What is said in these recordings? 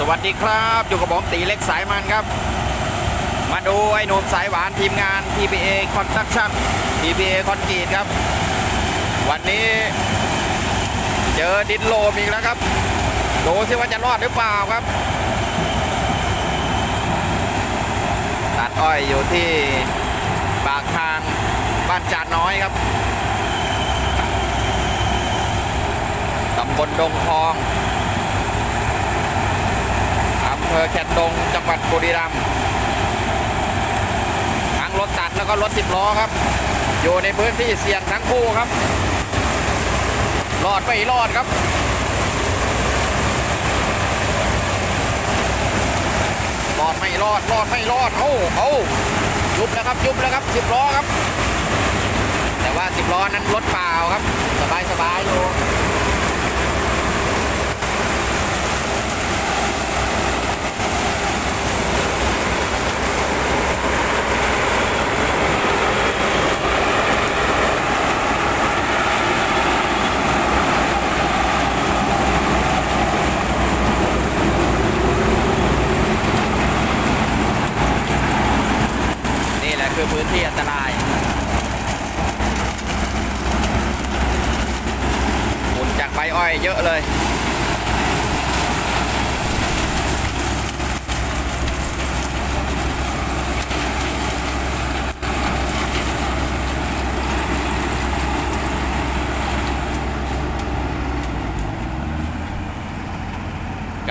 สวัสดีครับ อยู่กับผมตีเล็กสายมันครับ มาดูไอ้หนุ่มสายหวานทีมงาน TPA Construction TPA คอนกรีตครับ วันนี้เจอดินโลมอีกแล้วครับ ดูสิว่าจะรอดหรือเปล่าครับ ตัดอ้อยอยู่ที่ปากทางบ้านจานน้อยครับตำบลดงทอง ภอแคนดงจังหวัดบุรีรัมย์ทั้งรถตัดแล้วก็รถสิบล้อครับ อยู่ในพื้นที่เสี่ยงทั้งคู่ครับรอดไม่รอดครับรอดไม่รอดรอดไม่รอดเอ้าเอ้ายุบแล้วครับยุบแล้วครับสิบล้อครับ แต่ว่าสิบล้อนั้นรถเปล่าครับ สบายสบายอยู่ นี่แหละคือพื้นที่อันตรายฝุ่นจากใบอ้อยเยอะเลย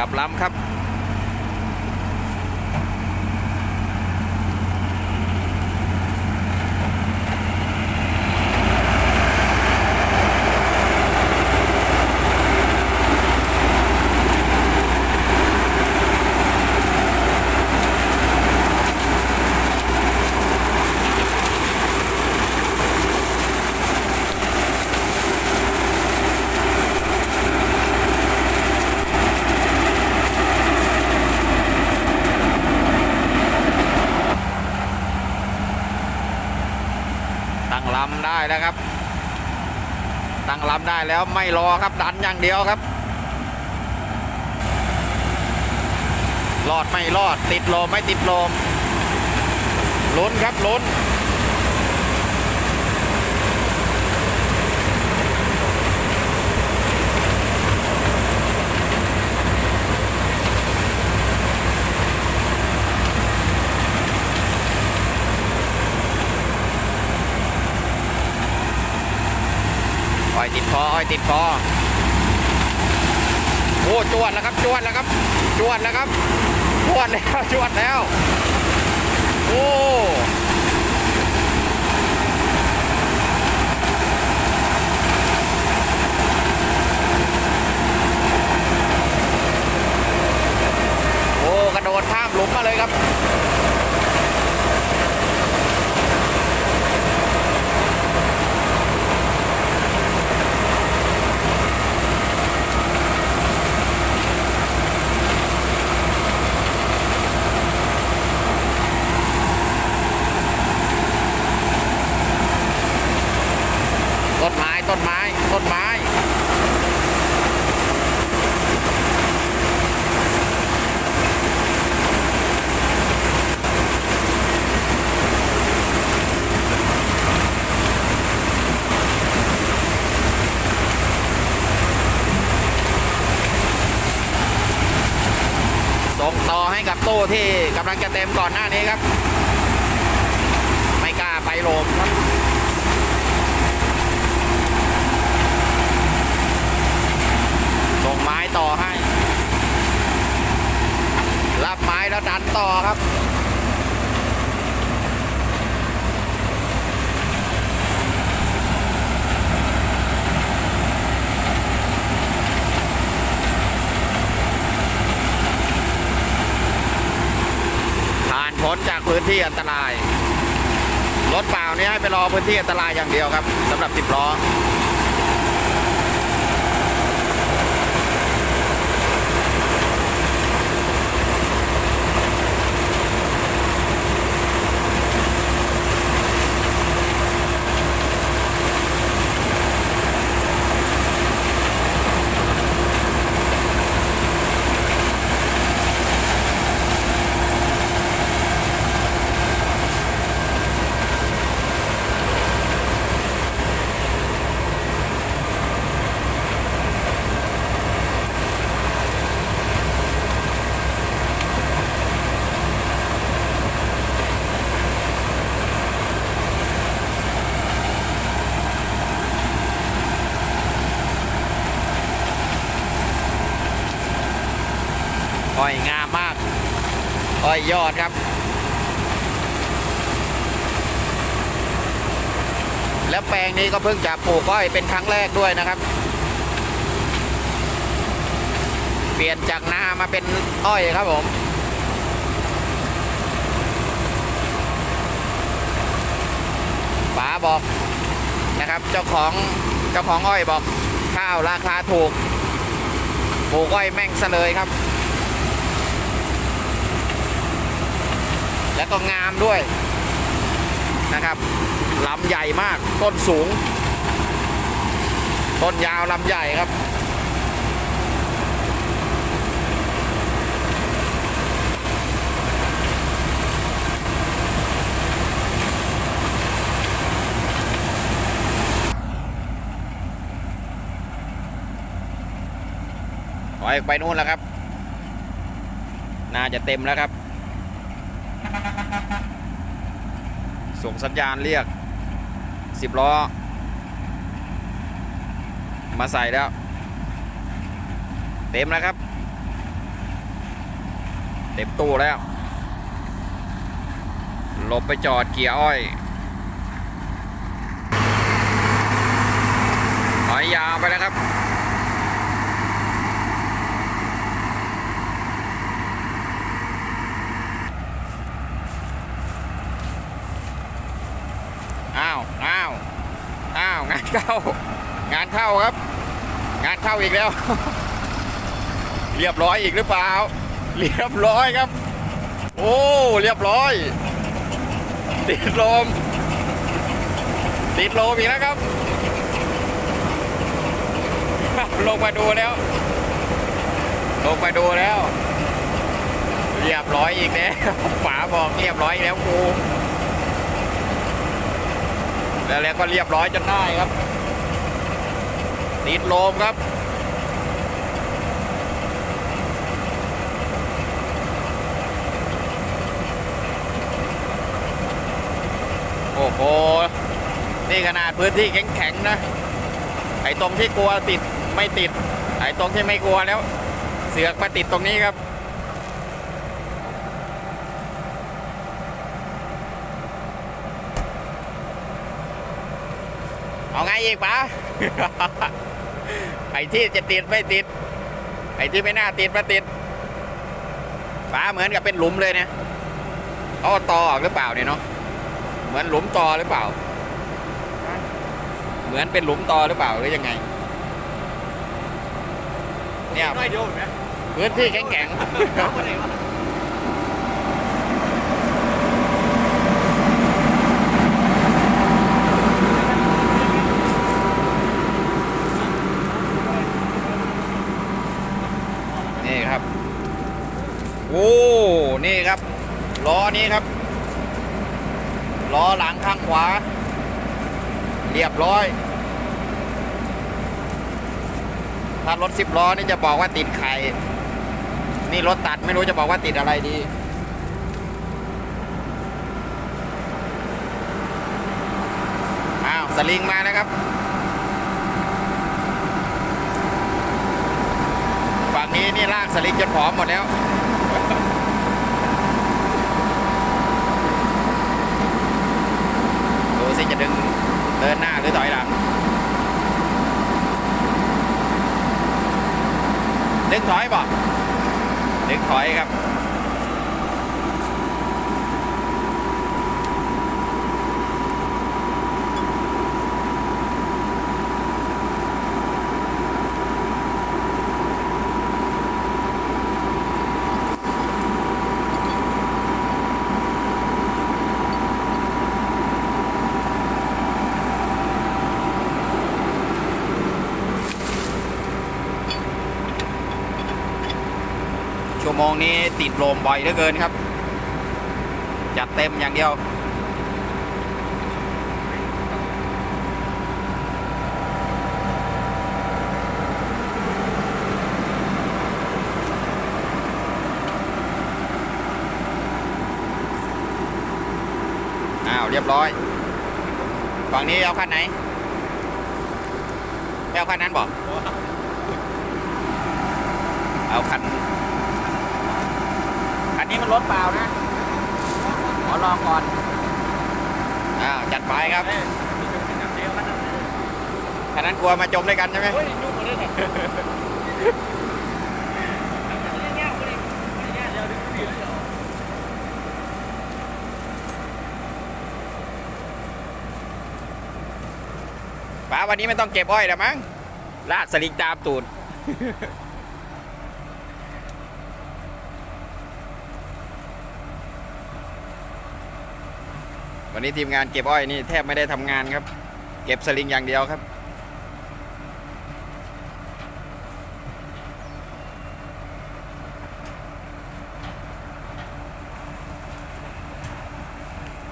กลับล้ำครับ ตั้งลำได้แล้วครับ ตั้ง ลำได้แล้วไม่รอครับดันอย่างเดียวครับ รอดไม่รอดติดลมไม่ติดลมลุ้นครับลุ้นอ้ อยติดคออ้อยติดคอโอ้จวดแล้วครับจวดแล้วครับจวดแล้วครับจวดแล้วจวดแล้ว โอ้โอ้กระโดดข้ามหลุมมาเลยครับ ต้นไม้ต้นไม้ต้นไม้ ส่งต่อให้กับตู้างจะเต็มก่อนหน้านี้ครับ ไม่กล้าไปโลมครับส่งไม้ต่อให้ รับไม้แล้วดันต่อครับ ผ่าน พื้นที่อันตราย รถเปล่านี้ให้ไปรอพื้นที่อันตรายอย่างเดียวครับสำหรับสิบล้อ ส อ้อยงามมาก อยยอดครับ แล้วแปลงนี้ก็เพิ่งจะปลูกอ้อยเป็นครั้งแรกด้วยนะครับ เปลี่ยนจากนามาเป็นอ้อยครับผมป๋าบอกนะครับ เจ้าของเจ้าของอ้อยบอกข้าวราคาถูกปลูกอ้อยแม่งซะเลยครับ แล้วก็งามด้วยนะครับลำใหญ่มากต้นสูง ต้นยาวลำใหญ่ครับ ถอยไปนู่นแล้วครับ น่าจะเต็มแล้วครับ ส่งสัญญาณเรียกสิบล้อ มาใส่แล้ว เต็มแล้วครับ เต็มตู้แล้ว หลบไปจอดเกียร์อ้อยถอยยาวไปแล้วครับ อ้าว อ้าว อ้าว งานเข้า งาน เข้าครับ งานเข้าอีกแล้ว เรียบร้อยอีกหรือเปล่า เรียบร้อยครับ โอ้เรียบร้อย ติดลม ติดลมอีกแล้วครับลงมาดูแล้ว ลงมาดูแล้ว เรียบร้อยอีกแล้วป๋าบอกเรียบร้อยแล้วครูแล้วแล้วก็เรียบร้อยจนได้ครับ ติดลมครับ โอ้โห นี่ขนาดพื้นที่แข็งๆนะ ไอ้ตรงที่กลัวติดไม่ติด ไอ้ตรงที่ไม่กลัวแล้ว เสือกมาติดตรงนี้ครับเอาไงอีกปะ ไอ้ที่จะติดไม่ติด ไอ้ที่ไม่น่าติดมาติดฟ้าเหมือนกับเป็นหลุมเลยเนี่ยเขาเอาตอออกหรือเปล่าเนี่ยเนาะ เหมือนหลุมตอหรือเปล่า เหมือนเป็นหลุมตอหรือเปล่าหรือยังไง เนี่ยน้อยเดียวเห็นไหมพื้นที่แข็งเอาไปไหนวะๆ นี่ครับ โอ้ นี่ครับ ล้อนี้ครับ ล้อหลังข้างขวา เรียบร้อย ถ้ารถสิบล้อนี่จะบอกว่าติดไข่ นี่รถตัดไม่รู้จะบอกว่าติดอะไรดีอ้าวสลิงมาแล้วครับฝั่งนี้นี่ลากสลิงจนผอมหมดแล้ว ดูสิจะดึงเดินหน้าหรือถอยหลังดึงถอยบ่ดึงถอยครับ ชั่วโมง นี้ติดลมบ่อยเหลือเกินครับ จัดเต็มอย่างเดียว อ้าว เรียบร้อย ฝั่งนี้เอาคันไหน ไม่เอาคันนั้นบอก เอาคัน รถเปล่านะขอลองก่อนอ้าวจัดไปครับขนาดกลัวมาจมด้วยกันใช่ไหมเฮ้ยยุ่งหมดเลยเนี่ยเงี้ยคนนี้เงี้ยเดี๋ยวดึงดีเลยเหรอป้าวันนี้ไม่ต้องเก็บอ้อยแล้วมั้งลาดสลิงตามตูด วันนี้ทีมงานเก็บอ้อยนี่แทบไม่ได้ทำงานครับ เก็บสลิงอย่างเดียวครับ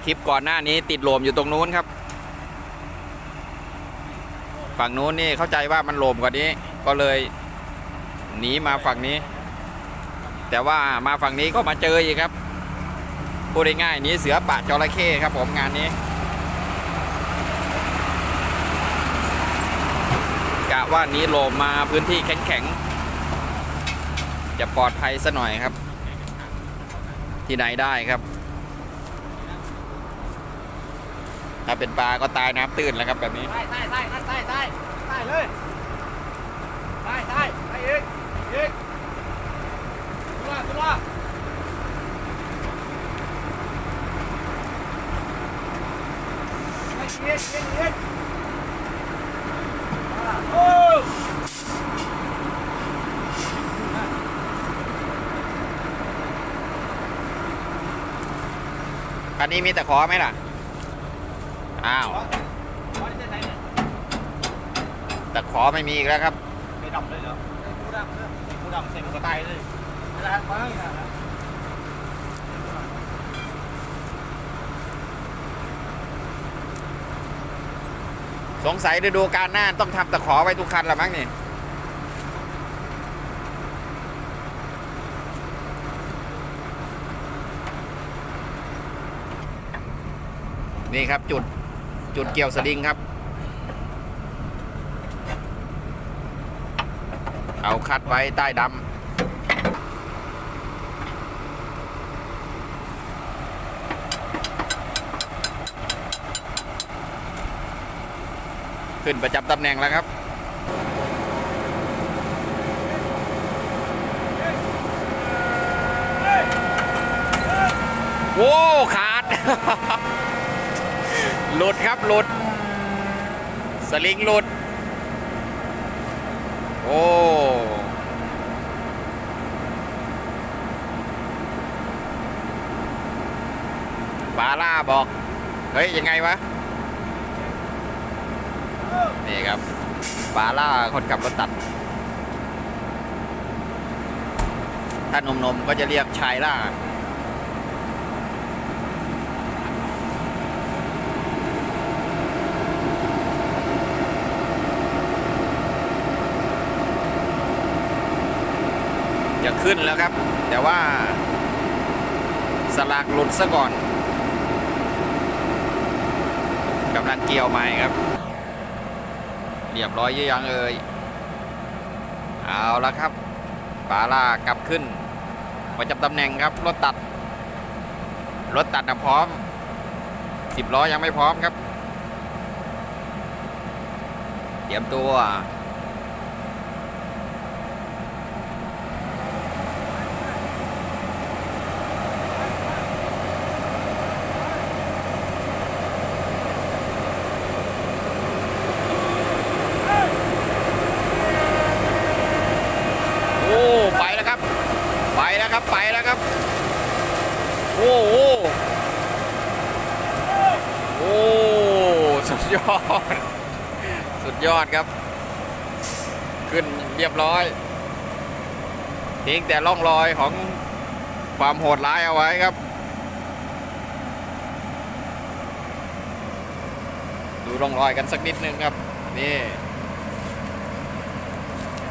คลิปก่อนหน้านี้ติดโหลมอยู่ตรงนู้นครับ ฝั่งนู้นนี่เข้าใจว่ามันโหลมกว่านี้ ก็เลยหนีมาฝั่งนี้ แต่ว่ามาฝั่งนี้ก็มาเจออีกครับ พูดง่ายๆนี้เสือป่าจระเข้ครับผมงานนี้กะว่านี้โลมมาพื้นที่แข็งๆ จะปลอดภัยซะหน่อยครับ ที่ไหนได้ครับ ถ้าเป็นปลาก็ตายน้ำตื้นแล้วครับแบบนี้ใต้ใต้ใต้ใต้ใต้ใต้เลยใต้ใต้ไปอีกอีกขึ้นมาขึ้นมา อันนี้มีแต่ขอไหมล่ะ อ้าว แต่ขอไม่มีอีกแล้วครับ ไม่ดำเลยเหรอไม่ดำเลยไม่ดำเซ็งก็ตายเลยไม่ได้มาไม่ได้นะ สงสัยฤดูการหน้าต้องทำตะขอไว้ทุกคันละมั้งนี่นี่ครับจุดจุดเกี่ยวสลิงครับ เอาคัดไว้ใต้ดำ ขึ้นประจำตำแหน่งแล้วครับโว้ขาด หลุดครับหลุด สลิงหลุด โอ้บาร่าบอก เฮ้ย ยังไงวะ นี่ครับบาร่าคนขับรถตัด ถ้าหนมก็จะเรียกชายล่าจะขึ้นแล้วครับ แต่ว่า สลากหลุดซะก่อนกำลังเกี่ยวใหม่ครับ เรียบร้อยยังเอ่ยเอาละครับปาล่ากลับขึ้นประจำตำแหน่งครับรถตัด รถตัดนะพร้อมสิบล้อยังไม่พร้อมครับ เตรียมตัว โอ้ไปแล้วครับ ไปแล้วครับไปแล้วครับ โอ้โหโอ้สุด ยอด สุดยอดครับ ขึ้นเรียบร้อยทิ้งแต่ร่องรอยของความโหดร้ายเอาไว้ครับ ดูร่องรอยกันสักนิดนึงครับ นี่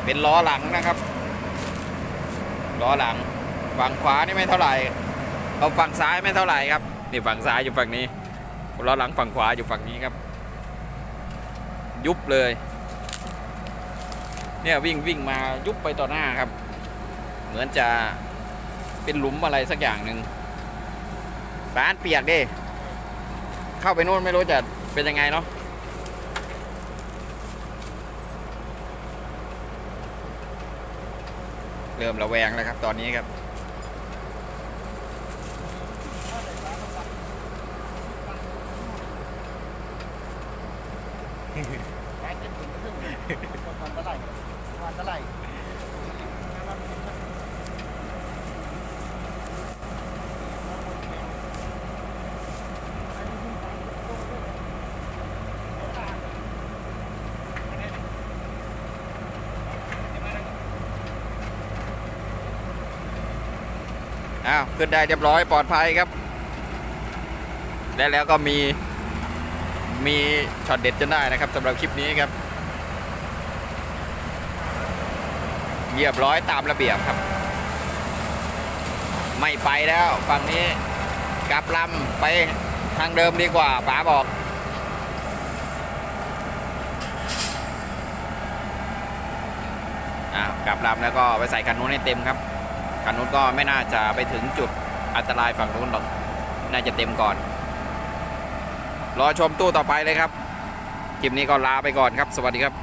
เป็นล้อหลังนะครับ ล้อหลัง ฝั่งขวานี่ไม่เท่าไหร่เอาฝั่งซ้ายไม่เท่าไหร่ครับ นี่ฝั่งซ้ายอยู่ฝั่งนี้ล้อหลังฝั่งขวาอยู่ฝั่งนี้ครับ ยุบเลย เนี่ยวิ่งวิ่งมายุบไปต่อหน้าครับ เหมือนจะเป็นหลุมอะไรสักอย่างหนึ่งร้านเปียกดิเข้าไปนู่นไม่รู้จะเป็นยังไงเนาะเริ่มระแวงแล้วครับตอนนี้ครับ แม็กซ์ถึงครึ่งมันเท่าไหร่ประมันเท่าไหร่อ้าว ขึ้นได้เรียบร้อยปลอดภัยครับ และแล้วก็มี มีช็อตเด็ดจนได้นะครับสำหรับคลิปนี้ครับเรียบร้อยตามระเบียบครับ ไม่ไปแล้วฝั่งนี้กลับลำไปทางเดิมดีกว่าป๋าบอกอ้าวกลับลำแล้วก็ไปใส่คันนู้นให้เต็มครับคันนู้นก็ไม่น่าจะไปถึงจุดอันตรายฝั่งนู้นหรอก น่าจะเต็มก่อน รอชมตู้ต่อไปเลยครับคลิปนี้ก็ลาไปก่อนครับ สวัสดีครับ